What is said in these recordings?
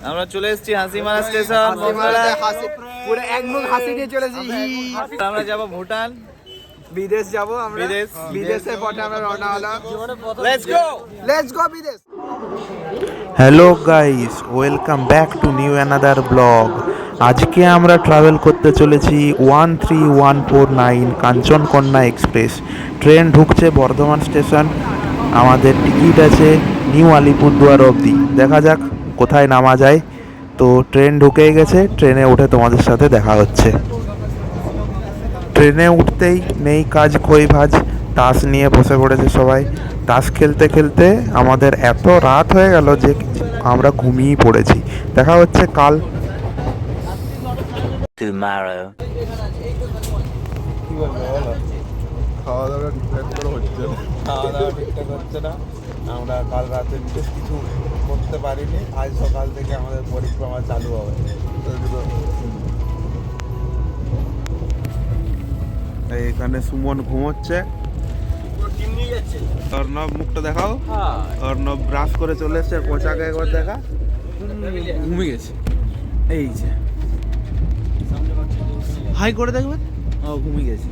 আমরা চলে এসেছি হাসিমারা স্টেশন পুরো এক হাসি নিয়ে চলেছি। আমরা যাব ভুটান। বিদেশ যাব আমরা। বিদেশ। বিদেশের পথে আমরা রওনা হলাম। লেটস গো লেটস গো বিদেশ। Hello guys welcome back to new another blog আজকে আমরা ট্রাভেল করতে চলেছি one three one four nine Kanchankanya express train ঢুকছে বর্ধমান স্টেশন আমাদের টিকিট আছে নিউ আলিপুরদুয়ার অবধি। দেখা যাক। কোথায় নামা যায়? তো ট্রেন ঢুকেই গেছে ট্রেনে উঠে তোমাদের সাথে দেখা হচ্ছে। ট্রেনে উঠতেই নেই কাজ খই ভাজ তাস নিয়ে বসে পড়েছে সবাই। তাস খেলতে খেলতে আমাদের এত রাত হয়ে গেল যে আমরা ঘুমিয়ে পড়েছি। দেখা হচ্ছে কাল। খাওয়া দাওয়া ঠিকঠাক করে হচ্ছে না। খাওয়া দাওয়া ঠিকঠাক হচ্ছে না। আমরা কাল রাতে বিশেষ কিছু করতে পারিনি। আজ সকাল থেকে আমাদের পরিক্রমা চালু হবে। এখানে সুমন ঘুমোচ্ছে। অর্ণব মুখটা দেখাও। অর্ণব ব্রাশ করে চলে এসছে কোচাকে একবার দেখা। ঘুমে গেছে এই যে। হাই করে দেখবেন? ও ঘুমিয়ে গেছে।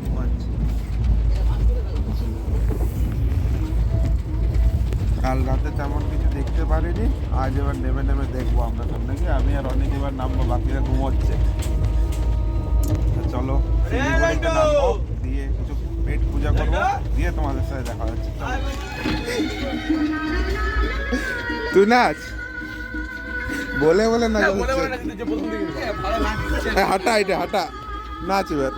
কাল রাতে তেমন কিছু দেখতে পারিনি। আজ এবার নেমে নেমে দেখব আমরা সামনে গিয়ে। আমি আর অনেক এবার নামবো বাকিরা ঘুমোচ্ছে। চলো নামবো দিয়ে কিছু পেট পূজা করব দিয়ে তোমাদের সাথে দেখা হচ্ছে। তুই নাচ? বলে বলে না হাঁটা এটা হাঁটা। নাচ এবার।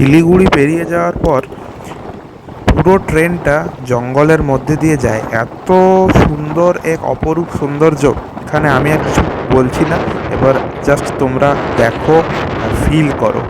শিলিগুড়ি পেরিয়ে যাওয়ার পর পুরো ট্রেনটা জঙ্গলের মধ্যে দিয়ে যায়। এত সুন্দর এক অপরূপ সৌন্দর্য। এখানে আমি আর কিছু বলছি না। এবার জাস্ট তোমরা দেখো আর ফিল করো।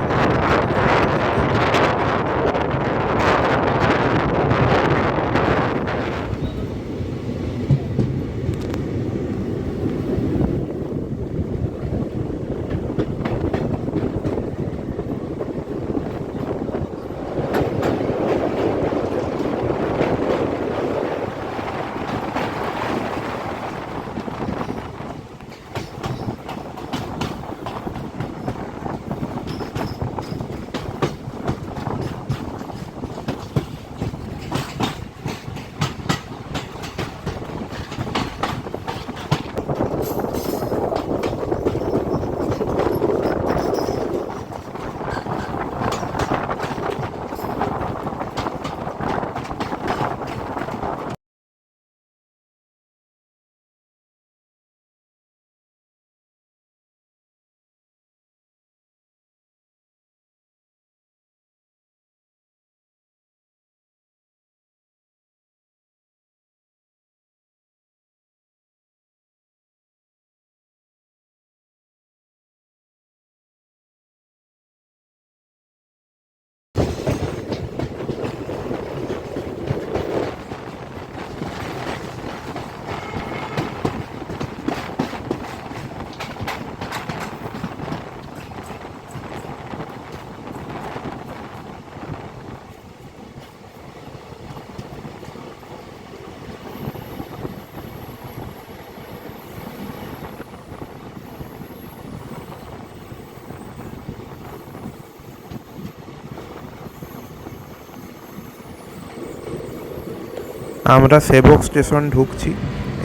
আমরা সেবক স্টেশন ঢুকছি।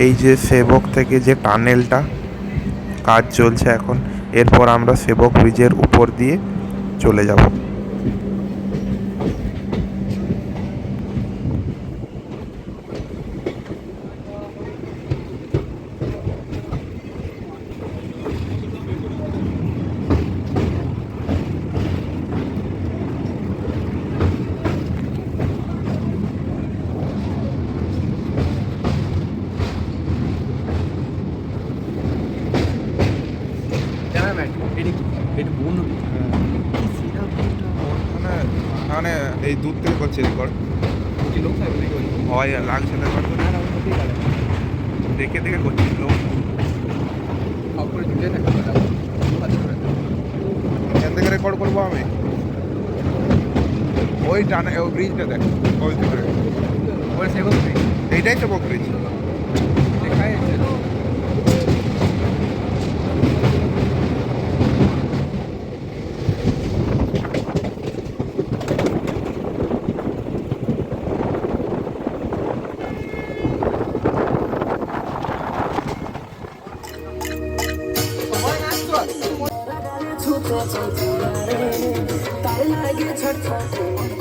এই যে সেবক থেকে যে টানেলটা, কাজ চলছে এখন। এরপর আমরা সেবক ব্রিজের উপর দিয়ে চলে যাব। মানে এই দূর থেকে করছে রেকর্ড হয় লাগছে রেকর্ড দেখে দেখে করছি লোক। এখান থেকে রেকর্ড করব আমি। ওই টানে ওই ব্রিজটা দেখ। ওই এইটাই তো ব্রিজ ছুটে তার লাগে ছটফট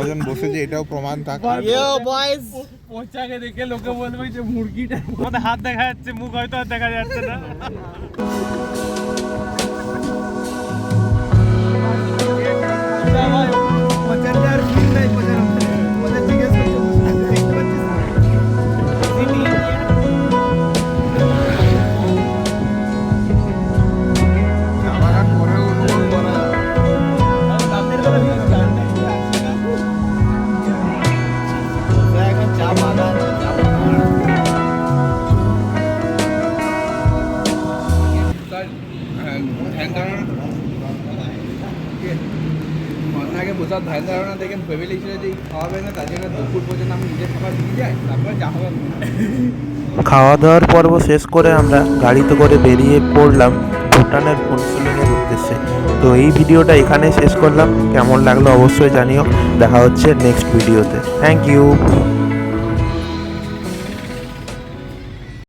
কজন বসেছে এটাও প্রমাণ থাক পচাকে দেখে লোকে বলবে যে মুরগিটা। হাত দেখা যাচ্ছে মুখ হয়তো আর দেখা যাচ্ছে না। ধ্যান ফ্যামিলি লিখছিল যে খাওয়াবে না, তার জন্য দুপুর পর্যন্ত আমি নিজের খাবার দিয়ে যাই, তারপরে যা হবে খাওয়া দাওয়ার পর্ব শেষ করে আমরা গাড়িতে করে বেরিয়ে পড়লাম ভুটানের ফুলসুলিংয়ের উদ্দেশ্যে। তো এই ভিডিওটা এখানে শেষ করলাম। কেমন লাগল অবশ্যই জানিও। দেখা হচ্ছে নেক্সট ভিডিওতে থ্যাংক ইউ